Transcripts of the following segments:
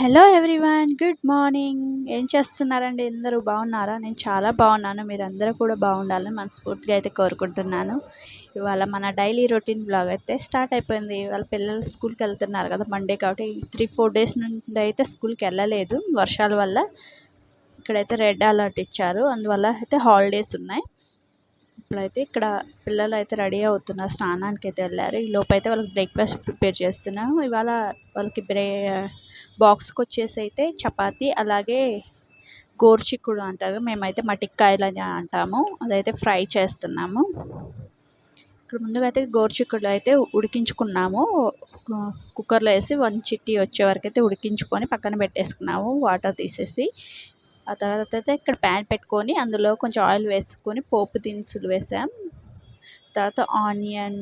Hello everyone good morning ఏం చేస్తున్నారండి? అందరూ బాగున్నారా? నేను చాలా బాగున్నాను. మీరందరూ కూడా బాగుండాలని మనస్ఫూర్తిగా అయితే కోరుకుంటున్నాను. ఇవాళ మన డైలీ రొటీన్ బ్లాగ్ అయితే స్టార్ట్ అయిపోయింది. ఇవాళ పిల్లలు స్కూల్కి వెళ్తున్నారు కదా మండే కాబట్టి త్రీ ఫోర్ డేస్ నుండి అయితే స్కూల్కి వెళ్ళలేదు వర్షాల వల్ల. ఇక్కడైతే రెడ్ అలర్ట్ ఇచ్చారు. అందువల్ల అయితే హాలిడేస్ ఉన్నాయి. ఇప్పుడైతే ఇక్కడ పిల్లలు అయితే రెడీ అవుతున్నారు స్నానానికి అయితే వెళ్ళారు. ఈ లోపు అయితే వాళ్ళకి బ్రేక్ఫాస్ట్ ప్రిపేర్ చేస్తున్నాను ఇవాళ వాళ్ళకి బ్రే బాక్స్కి వచ్చేసి అయితే చపాతి అలాగే గోరుచిక్కుడు అంటారు. మేమైతే మటిక్కాయలు అని అంటాము. అదైతే ఫ్రై చేస్తున్నాము. ఇక్కడ ముందుగా అయితే గోరుచిక్కుడు అయితే ఉడికించుకున్నాము. కుక్కర్లో వేసి వన్ చిట్టి వచ్చే వరకు అయితే ఉడికించుకొని పక్కన పెట్టేసుకున్నాము. వాటర్ తీసేసి ఆ తర్వాత అయితే ఇక్కడ ప్యాన్ పెట్టుకొని అందులో కొంచెం ఆయిల్ వేసుకొని పోపు దినుసులు వేసాం. తర్వాత ఆనియన్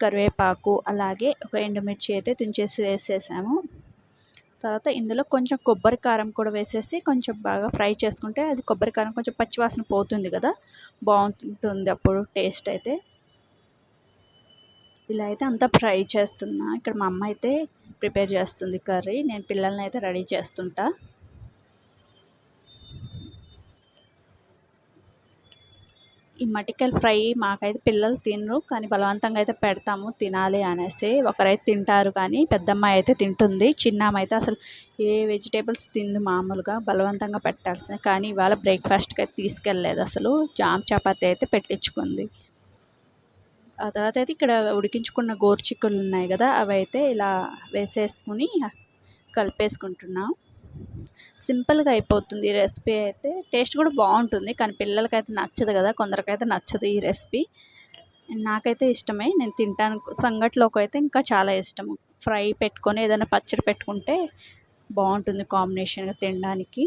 కరివేపాకు అలాగే ఒక ఎండుమిర్చి అయితే తుంచేసి వేసేసాము. తర్వాత ఇందులో కొంచెం కొబ్బరి కారం కూడా వేసేసి కొంచెం బాగా ఫ్రై చేసుకుంటే అది కొబ్బరి కారం కొంచెం పచ్చివాసన పోతుంది కదా బాగుంటుంది అప్పుడు టేస్ట్ అయితే. ఇలా అయితే అంతా ఫ్రై చేస్తున్నా. ఇక్కడ మా అమ్మ అయితే ప్రిపేర్ చేస్తుంది కర్రీ. నేను పిల్లల్ని అయితే రెడీ చేస్తుంటా. ఈ మటికల్ ఫ్రై మాకైతే పిల్లలు తినరు కానీ బలవంతంగా అయితే పెడతాము తినాలి అనేసి. ఒకరైతే తింటారు కానీ పెద్దమ్మాయి అయితే తింటుంది చిన్నమ్మ అయితే అసలు ఏ వెజిటేబుల్స్ తింది మామూలుగా బలవంతంగా పెట్టాల్సిన. కానీ ఇవాళ బ్రేక్ఫాస్ట్కి అయితే తీసుకెళ్ళలేదు అసలు జామ్ చపాతి అయితే పెట్టించుకుంది. ఆ తర్వాత అయితే ఇక్కడ ఉడికించుకున్న గోరుచిక్కులు ఉన్నాయి కదా అవి అయితే ఇలా వేసేసుకుని కలిపేసుకుంటున్నాం. సింపుల్గా అయిపోతుంది ఈ రెసిపీ అయితే. టేస్ట్ కూడా బాగుంటుంది కానీ పిల్లలకైతే నచ్చదు కదా కొందరికైతే నచ్చదు ఈ రెసిపీ. నాకైతే ఇష్టమే. నేను తింటాను. సంగట్లోకి అయితే ఇంకా చాలా ఇష్టము. ఫ్రై పెట్టుకొని ఏదైనా పచ్చడి పెట్టుకుంటే బాగుంటుంది కాంబినేషన్గా తినడానికి.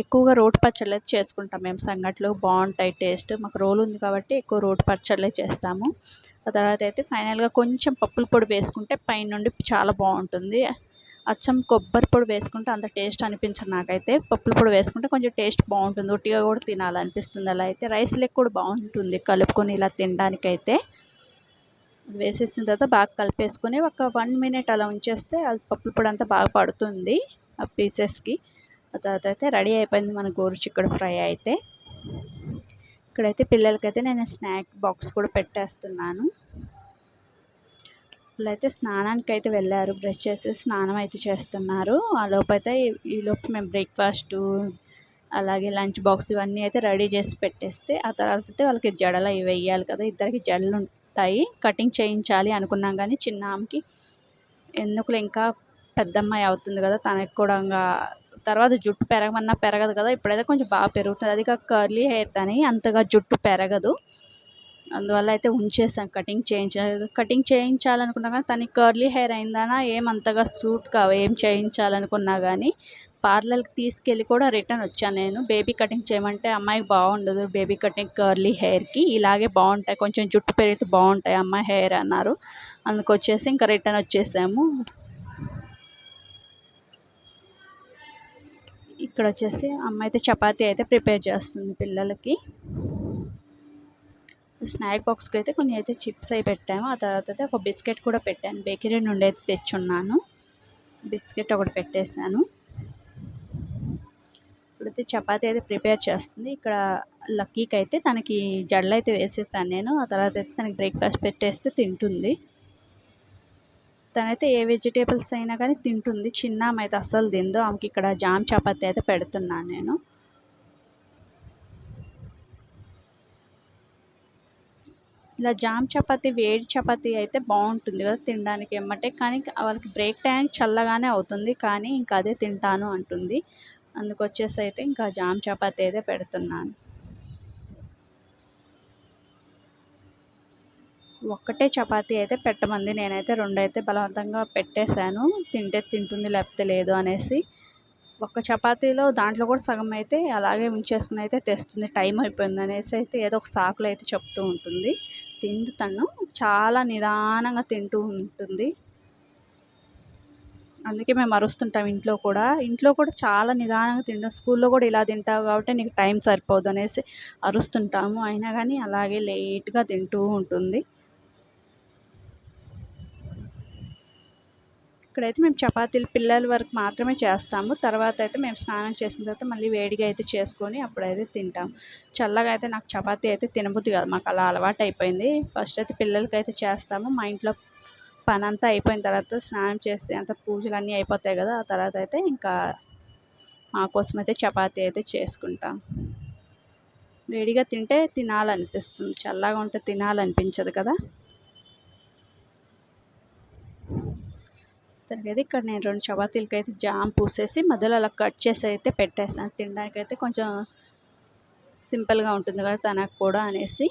ఎక్కువగా రోటి పచ్చళ్ళు అయితే చేసుకుంటాం మేము. సంగట్లో బాగుంటాయి టేస్ట్. మాకు రోలు ఉంది కాబట్టి ఎక్కువ రోటి పచ్చళ్ళే చేస్తాము. ఆ తర్వాత అయితే ఫైనల్గా కొంచెం పప్పుల పొడి వేసుకుంటే పైనుండి చాలా బాగుంటుంది. అచ్చం కొబ్బరి పొడి వేసుకుంటే అంత టేస్ట్ అనిపించదు నాకైతే. పప్పుల పొడి వేసుకుంటే కొంచెం టేస్ట్ బాగుంటుంది. ఉట్టిగా కూడా తినాలనిపిస్తుంది అలా అయితే. రైస్ లెక్క కూడా బాగుంటుంది కలుపుకొని ఇలా తినడానికైతే. వేసేసిన తర్వాత బాగా కలిపేసుకొని ఒక వన్ మినిట్ అలా ఉంచేస్తే అది పప్పుల పొడి అంతా బాగా పడుతుంది ఆ పీసెస్కి. ఆ తర్వాత అయితే రెడీ అయిపోయింది మన గోరు చిక్కుడు ఫ్రై అయితే. ఇక్కడైతే పిల్లలకైతే నేను స్నాక్ బాక్స్ కూడా పెట్టేస్తున్నాను. అయితే స్నానానికి అయితే వెళ్ళారు. బ్రష్ చేసి స్నానం అయితే చేస్తున్నారు. ఆ లోపు అయితే ఈ లోపు మేము బ్రేక్ఫాస్ట్ అలాగే లంచ్ బాక్స్ ఇవన్నీ అయితే రెడీ చేసి పెట్టేస్తే ఆ తర్వాత అయితే వాళ్ళకి జడలు అవి వేయాలి కదా. ఇద్దరికి జడలు ఉంటాయి కటింగ్ చేయించాలి అనుకున్నాం కానీ చిన్న ఆమెకి ఎందుకులే ఇంకా పెద్దమ్మాయి అవుతుంది కదా. తనకి కూడా తర్వాత జుట్టు పెరగమన్నా పెరగదు కదా. ఇప్పుడైతే కొంచెం బాగా పెరుగుతుంది. అది కాక కర్లీ హెయిర్ తని అంతగా జుట్టు పెరగదు. అందువల్ల అయితే ఉంచేసాం కటింగ్ చేయించ కటింగ్ చేయించాలనుకున్నా కానీ తనకి కర్లీ హెయిర్ అయిందనా ఏమంతగా సూట్ కావు ఏం చేయించాలనుకున్నా కానీ పార్లర్కి తీసుకెళ్ళి కూడా రిటర్న్ వచ్చాను నేను. బేబీ కటింగ్ చేయమంటే అమ్మాయికి బాగుండదు బేబీ కటింగ్ కర్లీ హెయిర్కి ఇలాగే బాగుంటాయి కొంచెం జుట్టు పెరిగితే బాగుంటాయి అమ్మాయి హెయిర్ అన్నారు. అందుకు వచ్చేసి ఇంకా రిటర్న్ వచ్చేసాము. ఇక్కడ వచ్చేసి అమ్మ అయితే చపాతీ అయితే ప్రిపేర్ చేస్తుంది పిల్లలకి. స్నాక్ బాక్స్కి అయితే కొన్ని అయితే చిప్స్ అవి పెట్టాము. ఆ తర్వాత అయితే ఒక బిస్కెట్ కూడా పెట్టాను. బేకరీ నుండి అయితే తెచ్చున్నాను. బిస్కెట్ ఒకటి పెట్టేశాను. ఇప్పుడైతే చపాతీ అయితే ప్రిపేర్ చేస్తుంది. ఇక్కడ లక్కీకి అయితే తనకి జడలు అయితే వేసేసాను నేను. ఆ తర్వాత అయితే తనకి బ్రేక్ఫాస్ట్ పెట్టేస్తే తింటుంది. తనైతే ఏ వెజిటేబుల్స్ అయినా కానీ తింటుంది. చిన్న ఆమె అయితే అస్సలు తిందో. ఆమెకి ఇక్కడ జామ్ చపాతీ అయితే పెడుతున్నాను నేను. ఇలా జామ్ చపాతి వేడి చపాతీ అయితే బాగుంటుంది కదా తినడానికి ఏమంటే కానీ వాళ్ళకి బ్రేక్ టైం చల్లగానే అవుతుంది. కానీ ఇంకా అదే తింటాను అంటుంది. అందుకు వచ్చేసి అయితే ఇంకా జామ్ చపాతి అయితే పెడుతున్నాను. ఒక్కటే చపాతి అయితే పెట్టమంది. నేనైతే రెండైతే బలవంతంగా పెట్టేశాను. తింటే తింటుంది లేకపోతే లేదు అనేసి. ఒక్క చపాతీలో దాంట్లో కూడా సగం అయితే అలాగే ఉంచేసుకుని అయితే తెస్తుంది. టైం అయిపోయింది అనేసి అయితే ఏదో ఒక సాకులు అయితే చెప్తూ ఉంటుంది. తిందు తను. చాలా నిదానంగా తింటూ ఉంటుంది. అందుకే మేము అరుస్తుంటాం ఇంట్లో కూడా. ఇంట్లో కూడా చాలా నిదానంగా తింటాం. స్కూల్లో కూడా ఇలా తింటావు కాబట్టి నీకు టైం సరిపోదు అనేసి అరుస్తుంటాము. అయినా కానీ అలాగే లేట్గా తింటూ ఉంటుంది. ఇక్కడైతే మేము చపాతీలు పిల్లల వరకు మాత్రమే చేస్తాము. తర్వాత అయితే మేము స్నానం చేసిన తర్వాత మళ్ళీ వేడిగా అయితే చేసుకొని అప్పుడైతే తింటాం. చల్లగా అయితే నాకు చపాతీ అయితే తినబుద్ది కాదు. మాకు అలా అలవాటు అయిపోయింది. ఫస్ట్ అయితే పిల్లలకి అయితే చేస్తాము. మా ఇంట్లో పని అంతా అయిపోయిన తర్వాత స్నానం చేసి అంత పూజలు అన్నీ అయిపోతాయి కదా ఆ తర్వాత అయితే ఇంకా మా కోసం అయితే చపాతీ అయితే చేసుకుంటాం. వేడిగా తింటే తినాలనిపిస్తుంది. చల్లగా ఉంటే తినాలనిపించదు కదా. దానికైతే ఇక్కడ నేను రెండు చపాతీలకి అయితే జామ్ పూసేసి మధ్యలో అలా కట్ చేసి అయితే పెట్టేసాను. తినడానికి అయితే కొంచెం సింపుల్గా ఉంటుంది కదా తనకు కూడా అనేసి.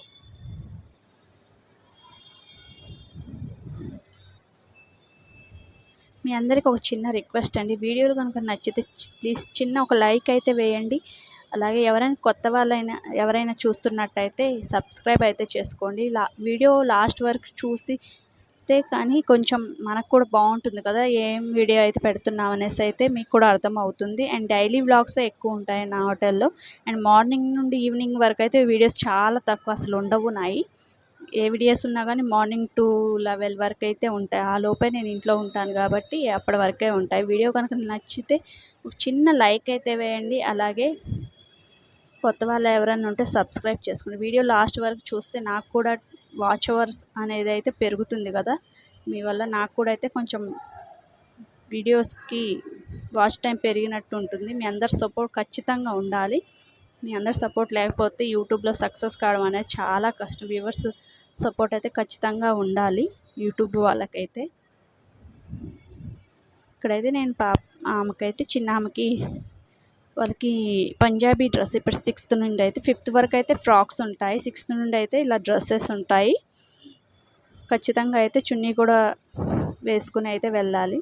మీ అందరికి ఒక చిన్న రిక్వెస్ట్ అండి. వీడియోలు కనుక నచ్చితే ప్లీజ్ చిన్న ఒక లైక్ అయితే వేయండి. అలాగే ఎవరైనా కొత్త వాళ్ళైనా ఎవరైనా చూస్తున్నట్టయితే సబ్స్క్రైబ్ అయితే చేసుకోండి. లా వీడియో లాస్ట్ వరకు చూసి అయితే కానీ కొంచెం మనకు కూడా బాగుంటుంది కదా ఏం వీడియో అయితే పెడుతున్నాం అనేసి అయితే మీకు కూడా అర్థం అవుతుంది అండ్ డైలీ వ్లాగ్స్ ఎక్కువ ఉంటాయి నా హోటల్లో. అండ్ మార్నింగ్ నుండి ఈవినింగ్ వరకు అయితే వీడియోస్ చాలా తక్కువ అసలు ఉండవు నాయి. ఏ వీడియోస్ ఉన్నా కానీ మార్నింగ్ టూ లెవెల్ వరకు అయితే ఉంటాయి. ఆ లోపే నేను ఇంట్లో ఉంటాను కాబట్టి అప్పటి వరకే ఉంటాయి. వీడియో కనుక నచ్చితే ఒక చిన్న లైక్ అయితే వేయండి. అలాగే కొత్త వాళ్ళు ఎవరైనా ఉంటే సబ్స్క్రైబ్ చేసుకోండి. వీడియో లాస్ట్ వరకు చూస్తే నాకు కూడా వాచ్ అవర్స్ అనేది అయితే పెరుగుతుంది కదా. మీ వల్ల నాకు కూడా అయితే కొంచెం వీడియోస్కి వాచ్ టైం పెరిగినట్టు ఉంటుంది. మీ అందరి సపోర్ట్ ఖచ్చితంగా ఉండాలి. మీ అందరి సపోర్ట్ లేకపోతే యూట్యూబ్లో సక్సెస్ కావడం అనేది చాలా కష్టం. వ్యూవర్స్ సపోర్ట్ అయితే ఖచ్చితంగా ఉండాలి యూట్యూబ్ వాళ్ళకైతే. ఇక్కడైతే నేను పా ఆమెకైతే చిన్న ఆమెకి వాళ్ళకి పంజాబీ డ్రెస్ ఇప్పుడు సిక్స్త్ నుండి అయితే ఫిఫ్త్ వరకు అయితే ఫ్రాక్స్ ఉంటాయి. సిక్స్త్ నుండి అయితే ఇలా డ్రెస్సెస్ ఉంటాయి. ఖచ్చితంగా అయితే చున్నీ కూడా వేసుకుని అయితే వెళ్ళాలి.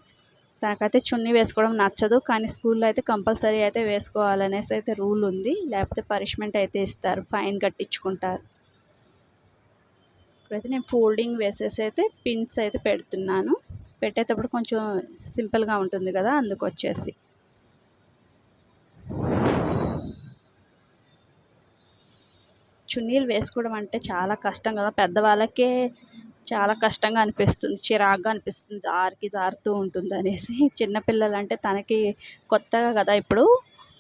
తనకైతే చున్నీ వేసుకోవడం నచ్చదు. కానీ స్కూల్లో అయితే కంపల్సరీ అయితే వేసుకోవాలనేసి అయితే రూల్ ఉంది. లేకపోతే పనిష్మెంట్ అయితే ఇస్తారు. ఫైన్ కట్టించుకుంటారు. ఇప్పుడైతే నేను ఫోల్డింగ్ వేసేసి అయితే పిన్స్ అయితే పెడుతున్నాను. పెట్టేటప్పుడు కొంచెం సింపుల్గా ఉంటుంది కదా అందుకు వచ్చేసి. చున్నీలు వేసుకోవడం అంటే చాలా కష్టం కదా. పెద్దవాళ్ళకే చాలా కష్టంగా అనిపిస్తుంది చిరాగ్గా అనిపిస్తుంది జారికి జారుతూ ఉంటుంది అనేసి. చిన్నపిల్లలు అంటే తనకి కొత్తగా కదా ఇప్పుడు.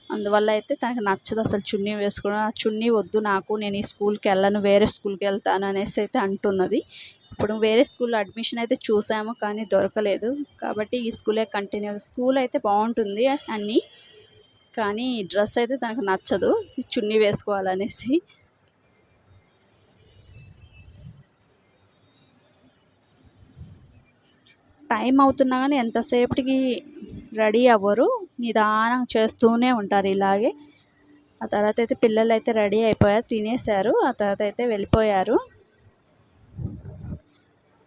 అందువల్ల అయితే తనకి నచ్చదు అసలు చున్నీ వేసుకోవడం. ఆ చున్నీ వద్దు నాకు నేను ఈ స్కూల్కి వెళ్ళను వేరే స్కూల్కి వెళ్తాను అనేసి అయితే అంటున్నది. ఇప్పుడు వేరే స్కూల్లో అడ్మిషన్ అయితే చూసాము కానీ దొరకలేదు. కాబట్టి ఈ స్కూలే కంటిన్యూ స్కూల్ అయితే బాగుంటుంది అన్నీ. కానీ డ్రెస్ అయితే తనకు నచ్చదు చున్నీ వేసుకోవాలనేసి. టైం అవుతున్నా కానీ ఎంతసేపటికి రెడీ అవ్వరు. నిదానం చేస్తూనే ఉంటారు ఇలాగే. ఆ తర్వాత అయితే పిల్లలు అయితే రెడీ అయిపోయారు తినేశారు. ఆ తర్వాత అయితే వెళ్ళిపోయారు.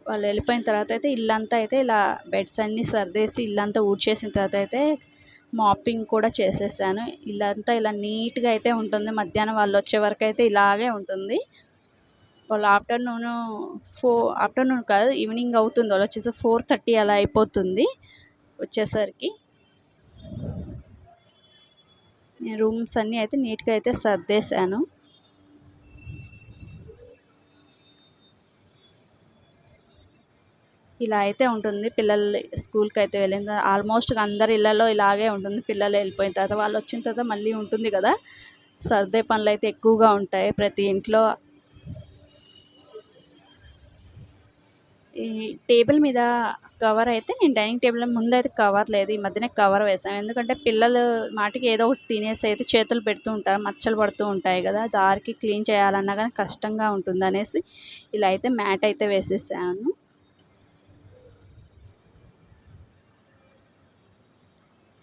వాళ్ళు వెళ్ళిపోయిన తర్వాత అయితే ఇల్లంతా అయితే ఇలా బెడ్స్ అన్నీ సర్దేసి ఇల్లంతా ఊడ్చేసిన తర్వాత అయితే మాపింగ్ కూడా చేసేసాను. ఇల్లంతా ఇలా నీట్గా అయితే ఉంటుంది. మధ్యాహ్నం వాళ్ళు వచ్చే వరకు అయితే ఇలాగే ఉంటుంది. వాళ్ళు ఆఫ్టర్నూన్ ఫోర్ ఆఫ్టర్నూన్ కాదు ఈవినింగ్ అవుతుంది. వాళ్ళు వచ్చేసి ఫోర్ థర్టీ అలా అయిపోతుంది వచ్చేసరికి. నేను రూమ్స్ అన్నీ అయితే నీట్గా అయితే సర్దేశాను. ఇలా అయితే ఉంటుంది. పిల్లలు స్కూల్కి అయితే వెళ్ళిన ఆల్మోస్ట్ అందరి ఇళ్ళలో ఇలాగే ఉంటుంది. పిల్లలు వెళ్ళిపోయిన తర్వాత వాళ్ళు వచ్చిన తర్వాత మళ్ళీ ఉంటుంది కదా. సర్దే పనులు అయితే ఎక్కువగా ఉంటాయి. ప్రతి ఇంట్లో ఈ టేబుల్ మీద కవర్ అయితే నేను డైనింగ్ టేబుల్ ముందు అయితే కవర్ లేదు ఈ మధ్యనే కవర్ వేసాను ఎందుకంటే పిల్లలు మాటికి ఏదో ఒకటి తినేసి అయితే చేతులు పెడుతూ ఉంటారు మచ్చలు పడుతూ ఉంటాయి కదా జార్కి క్లీన్ చేయాలన్నా కానీ కష్టంగా ఉంటుంది అనేసి ఇలా అయితే మ్యాట్ అయితే వేసేసాను.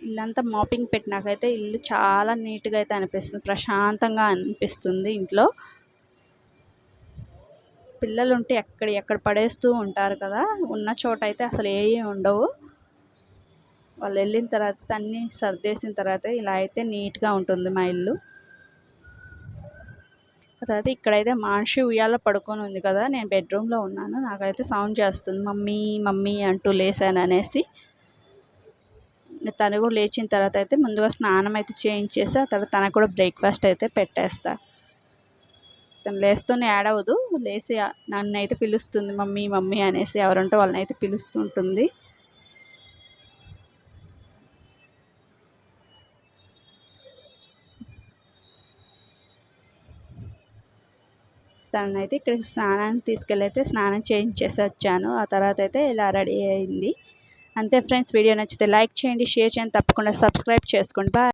ఇల్లంతా మాపింగ్ పెట్టినాకైతే ఇల్లు చాలా నీట్గా అయితే అనిపిస్తుంది ప్రశాంతంగా అనిపిస్తుంది ఇంట్లో. పిల్లలు ఉంటే ఎక్కడ ఎక్కడ పడేస్తూ ఉంటారు కదా ఉన్న చోట అయితే అసలు ఏవి ఉండవు. వాళ్ళు వెళ్ళిన తర్వాత అన్నీ సర్దేసిన తర్వాత ఇలా అయితే నీట్గా ఉంటుంది మా ఇల్లు. తర్వాత ఇక్కడైతే మనిషి ఉయ్యాల పడుకొని ఉంది కదా నేను బెడ్రూమ్లో ఉన్నాను నాకైతే సౌండ్ చేస్తుంది మమ్మీ మమ్మీ అంటూ లేసాను అనేసి. తను కూడా లేచిన తర్వాత అయితే ముందుగా స్నానం అయితే చేయించేసి ఆ తర్వాత తనకు కూడా బ్రేక్ఫాస్ట్ అయితే పెట్టేస్తా. చెప్తాను లేస్తూనే యాడ్ అవ్వదు. లేసి నన్ను అయితే పిలుస్తుంది మమ్మీ మమ్మీ అనేసి ఎవరంటే వాళ్ళని అయితే పిలుస్తుంటుంది. తననైతే ఇక్కడికి స్నానానికి తీసుకెళ్ళి అయితే స్నానం చేయించేసి వచ్చాను. ఆ తర్వాత అయితే ఇలా రెడీ అయింది. అంతే ఫ్రెండ్స్ వీడియో నచ్చితే లైక్ చేయండి షేర్ చేయండి తప్పకుండా సబ్స్క్రైబ్ చేసుకోండి. బాయ్.